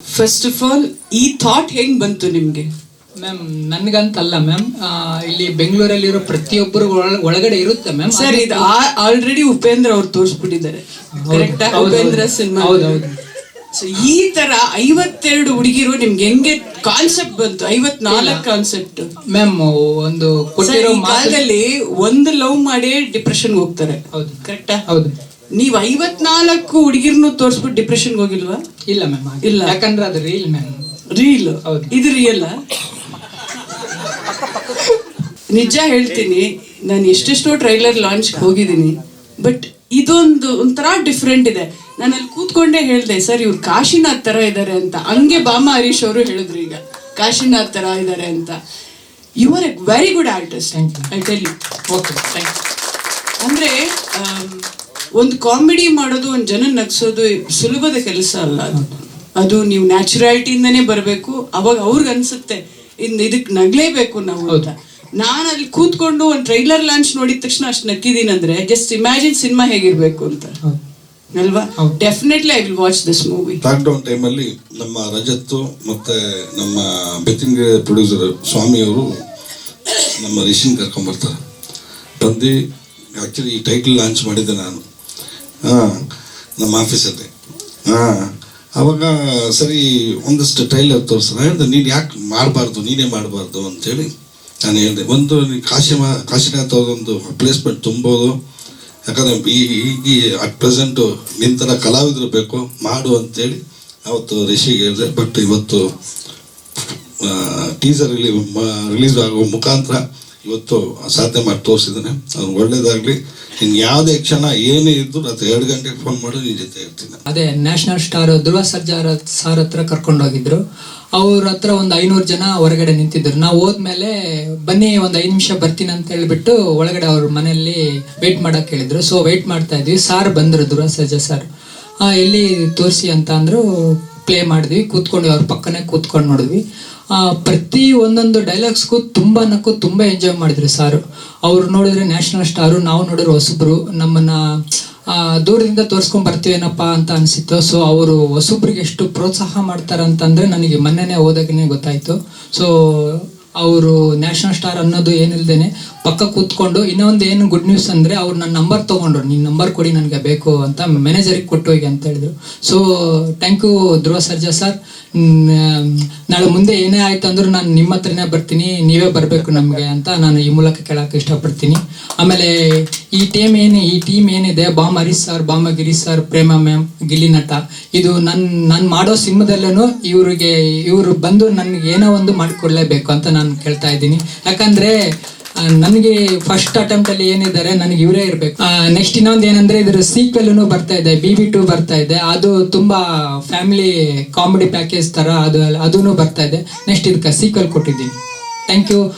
First of all ಈ thought ಹೆಂಗ್ ಬಂತು ನಿಮ್ಗೆ? ಮ್ಯಾಮ್ ನನ್ಗಂತಲ್ಲ ಮ್ಯಾಮ್ ಇಲ್ಲಿ ಬೆಂಗಳೂರಲ್ಲಿರೋ ಪ್ರತಿಯೊಬ್ಬರು ಒಳ- ಒಳಗಡೆ ಇರುತ್ತೆ ಮ್ಯಾಮ್ ಸರ್ ಇದು ಆಲ್ರೆಡಿ ಉಪೇಂದ್ರ ಅವ್ರು ತೋರಿಸ್ಬಿಟ್ಟಿದ್ದಾರೆ. ಕರೆಕ್ಟಾ ಉಪೇಂದ್ರ. ಸಿನಿಮಾ ಹೌದು, ಹೌದು. ಸೊ ಈ ತರ ಐವತ್ತೆರಡು ಹುಡುಗಿರು ನಿಮ್ಗೆ ಹೆಂಗೆ ಕಾನ್ಸೆಪ್ಟ್ ಬಂತು? ಐವತ್ನಾಲ್ಕು ಕಾನ್ಸೆಪ್ಟ್ ಮ್ಯಾಮ್ ಒಂದು ಕೊಟ್ಟಿರೋ ಕಾಲದಲ್ಲಿ ಒಂದು ಲವ್ ಮಾಡಿ ಡಿಪ್ರೆಷನ್ ಹೋಗ್ತಾರೆ. ಹೌದು. ಕರೆಕ್ಟಾ ಹೌದು. ನೀವ್ ಐವತ್ನಾಲ್ಕು ಹುಡುಗಿರ್ನು ತೋರಿಸ್ಬಿಟ್ಟು ಡಿಪ್ರೆಷನ್ ಹೋಗಿಲ್ವಾ? ಇಲ್ಲ ಮ್ಯಾಮ್ ಇಲ್ಲ. ಯಾಕಂದ್ರೆ ಅದು ರೀಲ್ ಮ್ಯಾಮ್ ರೀಲ್. ಇದು ರಿಯಲ್ ನಿಜ ಹೇಳ್ತೀನಿ ನಾನು ಎಷ್ಟೆಷ್ಟೋ ಟ್ರೈಲರ್ ಲಾಂಚ್ ಹೋಗಿದ್ದೀನಿ ಬಟ್ ಇದೊಂದು ಒಂಥರ ಡಿಫ್ರೆಂಟ್ ಇದೆ. ನಾನು ಅಲ್ಲಿ ಕೂತ್ಕೊಂಡೇ ಹೇಳಿದೆ ಸರ್ ಇವ್ರು ಕಾಶಿನಾಥ್ ತರ ಇದ್ದಾರೆ ಅಂತ. ಹಂಗೆ ಬಾಮ ಹರೀಶ್ ಅವರು ಹೇಳಿದ್ರು ಈಗ ಕಾಶಿನಾಥ್ ತರ ಇದ್ದಾರೆ ಅಂತ. You are a very good artist I tell you okay thank ಅಂದ್ರೆ ಆಮ್, ಒಂದು ಕಾಮಿಡಿ ಮಾಡೋದು ಒಂದು ಜನ ನಗ್ಸೋದು ಸುಲಭದ ಕೆಲಸ ಅಲ್ಲ ಅದು. ಅದು ನೀವು ನ್ಯಾಚುರಾಲಿಟಿಯಿಂದನೇ ಬರಬೇಕು. ಅವಾಗ ಅವ್ರಿಗೆ ಅನ್ಸುತ್ತೆ ಇನ್ ಇದಕ್ಕೆ ನಗ್ಲೇಬೇಕು ನಾವು ಅಂತ. ನಾನು ಅಲ್ಲಿ ಕೂತ್ಕೊಂಡು ಒಂದು ಟ್ರೈಲರ್ ಲಾಂಚ್ ನೋಡಿದ ತಕ್ಷಣ ಅಷ್ಟು ನಕ್ಕಿದೀನಿ ಅಂದ್ರೆ ಜಸ್ಟ್ ಇಮ್ಯಾಜಿನ್ ಸಿನಿಮಾ ಹೇಗಿರಬೇಕು ಅಂತ. ಅಲ್ವಾ? Definitely I will watch this movie lockdown ಟೈಮಲ್ಲಿ ನಮ್ಮ ರಜತ್ ಮತ್ತೆ ನಮ್ಮ ಬೆತ್ತಿನ ಪ್ರೊಡ್ಯೂಸರ್ ಸ್ವಾಮಿಯವರು ನಮ್ಮ ರಿಷಿನ್ ಕರ್ಕೊಂಬರ್ತಾರೆ ಬಂದು ಆಕ್ಚುಲಿ ಈ ಟೈಟಲ್ ಲಾಂಚ್ ಮಾಡಿದ್ದೆ ನಾನು. ಹಾಂ, ನಮ್ಮ ಆಫೀಸಲ್ಲಿ ಹಾಂ, ಅವಾಗ ಸರಿ, ಒಂದಷ್ಟು ಟೈಲರ್ ತೋರಿಸ್ತಾರೆ ಹೇಳಿದೆ, ನೀನು ಯಾಕೆ ಮಾಡಬಾರ್ದು, ನೀನೇ ಮಾಡಬಾರ್ದು ಅಂತೇಳಿ ನಾನು ಹೇಳಿದೆ. ಒಂದು, ನೀನು ಕಾಶಿ ಮಾ ಕಾಶಿನಾಥ್ ಅವ್ರದ್ದೊಂದು ಪ್ಲೇಸ್ಮೆಂಟ್ ತುಂಬೋದು. ಯಾಕಂದರೆ ಈ ಈಗ ಅಟ್ ಪ್ರೆಸೆಂಟು ನಿಂತರ ಕಲಾವಿದರು ಬೇಕು, ಮಾಡು ಅಂತೇಳಿ ಅವತ್ತು ರಿಷಿಗೆ ಹೇಳಿದೆ. ಬಟ್ ಇವತ್ತು ಟೀಸರ್ ರಿಲೀ ರಿಲೀಸ್ ಆಗುವ ಮುಖಾಂತರ ಇವತ್ತು ಅಸಾಧ್ಯ ಮಾಡಿ ತೋರಿಸಿದ್ದಾನೆ. ಅವ್ನು ಒಳ್ಳೇದಾಗಲಿ. ಇನ್ ಯಾವುದೇ ಕ್ಷಣ ಏನೇ ಇದ್ದು ಅದು ಎರಡು ಗಂಟೆಗೆ ಫೋನ್ ಮಾಡಿ ನಿನ್ನ ಜೊತೆ ಇರ್ತೀನಿ. ಅದೇ ನ್ಯಾಷನಲ್ ಸ್ಟಾರ್ ಧ್ರುವ ಸರ್ಜಾರ ಸಾರ್ ಹತ್ರ ಕರ್ಕೊಂಡೋಗಿದ್ರು ಅವ್ರ ಹತ್ರ ಒಂದು ಐನೂರು ಜನ ಹೊರಗಡೆ ನಿಂತಿದ್ರು. ನಾವು ಹೋದ್ಮೇಲೆ ಬನ್ನಿ, ಒಂದು ಐದು ನಿಮಿಷ ಬರ್ತೀನಿ ಅಂತ ಹೇಳ್ಬಿಟ್ಟು ಒಳಗಡೆ ಅವ್ರ ಮನೆಯಲ್ಲಿ ವೇಟ್ ಮಾಡಕ್ ಹೇಳಿದ್ರು. ಸೊ ವೇಟ್ ಮಾಡ್ತಾ ಇದ್ವಿ. ಸಾರ್ ಬಂದ್ರು ಧ್ರುವ ಸರ್ಜಾ ಸರ್. ಎಲ್ಲಿ ತೋರಿಸಿ ಅಂತ ಅಂದ್ರು ಪ್ಲೇ ಮಾಡಿದ್ವಿ. ಕೂತ್ಕೊಂಡು ಅವ್ರ ಪಕ್ಕನೇ ಕೂತ್ಕೊಂಡು ನೋಡಿದ್ವಿ. ಪ್ರತಿ ಒಂದೊಂದು ಡೈಲಾಗ್ಸ್ಗೂ ತುಂಬ ನಕ್ಕು ತುಂಬ ಎಂಜಾಯ್ ಮಾಡಿದ್ರು ಸಾರು. ಅವ್ರು ನೋಡಿದ್ರೆ ನ್ಯಾಷನಲ್ ಸ್ಟಾರು ನಾವು ನೋಡಿದ್ರೆ ಹೊಸಬ್ರು. ನಮ್ಮನ್ನ ಆ, ದೂರದಿಂದ ತೋರಿಸ್ಕೊಂಡ್ ಬರ್ತೀವೇನಪ್ಪ ಅಂತ ಅನಿಸಿತ್ತು. ಸೊ ಅವರು ಹೊಸಬ್ರಿಗೆ ಎಷ್ಟು ಪ್ರೋತ್ಸಾಹ ಮಾಡ್ತಾರೆ ಅಂತಂದ್ರೆ ನನಗೆ ಮೊನ್ನೆನೇ ಹೋದಾಗನೇ ಗೊತ್ತಾಯಿತು. ಸೊ ಅವರು ನ್ಯಾಷನಲ್ ಸ್ಟಾರ್ ಅನ್ನೋದು ಏನಿಲ್ದೇನೆ ಪಕ್ಕ ಕೂತ್ಕೊಂಡು ಇನ್ನೊಂದು ಏನು ಗುಡ್ ನ್ಯೂಸ್ ಅಂದ್ರೆ ಅವ್ರು ನನ್ನ ನಂಬರ್ ತಗೊಂಡ್ರು. ನಿನ್ನ ನಂಬರ್ ಕೊಡಿ, ನನಗೆ ಬೇಕು ಅಂತ ಮ್ಯಾನೇಜರಿಗೆ ಕೊಟ್ಟು ಹೋಗಿ ಅಂತ ಹೇಳಿದ್ರು. So thank you Dhruva Sarja sir ನಾಳೆ ಮುಂದೆ ಏನೇ ಆಯ್ತು ಅಂದ್ರೂ ನಾನು ನಿಮ್ಮ ಹತ್ರನೇ ಬರ್ತೀನಿ, ನೀವೇ ಬರಬೇಕು ನಮಗೆ ಅಂತ ನಾನು ಈ ಮೂಲಕ ಕೇಳೋಕೆ ಇಷ್ಟಪಡ್ತೀನಿ. ಆಮೇಲೆ ಈ ಟೀಮ್ ಏನು, ಈ ಟೀಮ್ ಏನಿದೆ, Bam Harish sir Bama Girish sir Prema ma'am Gilli ನಟ, ಇದು ನನ್ನ ನಾನು ಮಾಡೋ ಸಿನಿಮಾದಲ್ಲೂ ಇವರಿಗೆ, ಇವರು ಬಂದು ನನಗೆ ಏನೋ ಒಂದು ಮಾಡಿಕೊಡ್ಲೇಬೇಕು ಅಂತ ನಾನು ಕೇಳ್ತಾ ಇದ್ದೀನಿ. ಯಾಕಂದ್ರೆ ನನಗೆ ಫಸ್ಟ್ ಅಟೆಂಪ್ಟ್ ಅಲ್ಲಿ ಏನಿದ್ದಾರೆ, ನನಗೆ ಇವರೇ ಇರಬೇಕು. ನೆಕ್ಸ್ಟ್ ಇನ್ನೊಂದು ಏನಂದ್ರೆ, ಇದ್ರ ಸೀಕ್ವೆಲ್ ಬರ್ತಾ ಇದೆ ಬಿ ಬಿ ಟು ಬರ್ತಾ ಇದೆ. ಅದು ತುಂಬಾ ಫ್ಯಾಮಿಲಿ ಕಾಮಿಡಿ ಪ್ಯಾಕೇಜ್ ತರ ಅದು ಅದೂ ಬರ್ತಾ ಇದೆ. ನೆಕ್ಸ್ಟ್ ಇದಕ್ಕೆ ಸೀಕ್ವೆಲ್ ಕೊಟ್ಟಿದ್ದೀನಿ. Thank you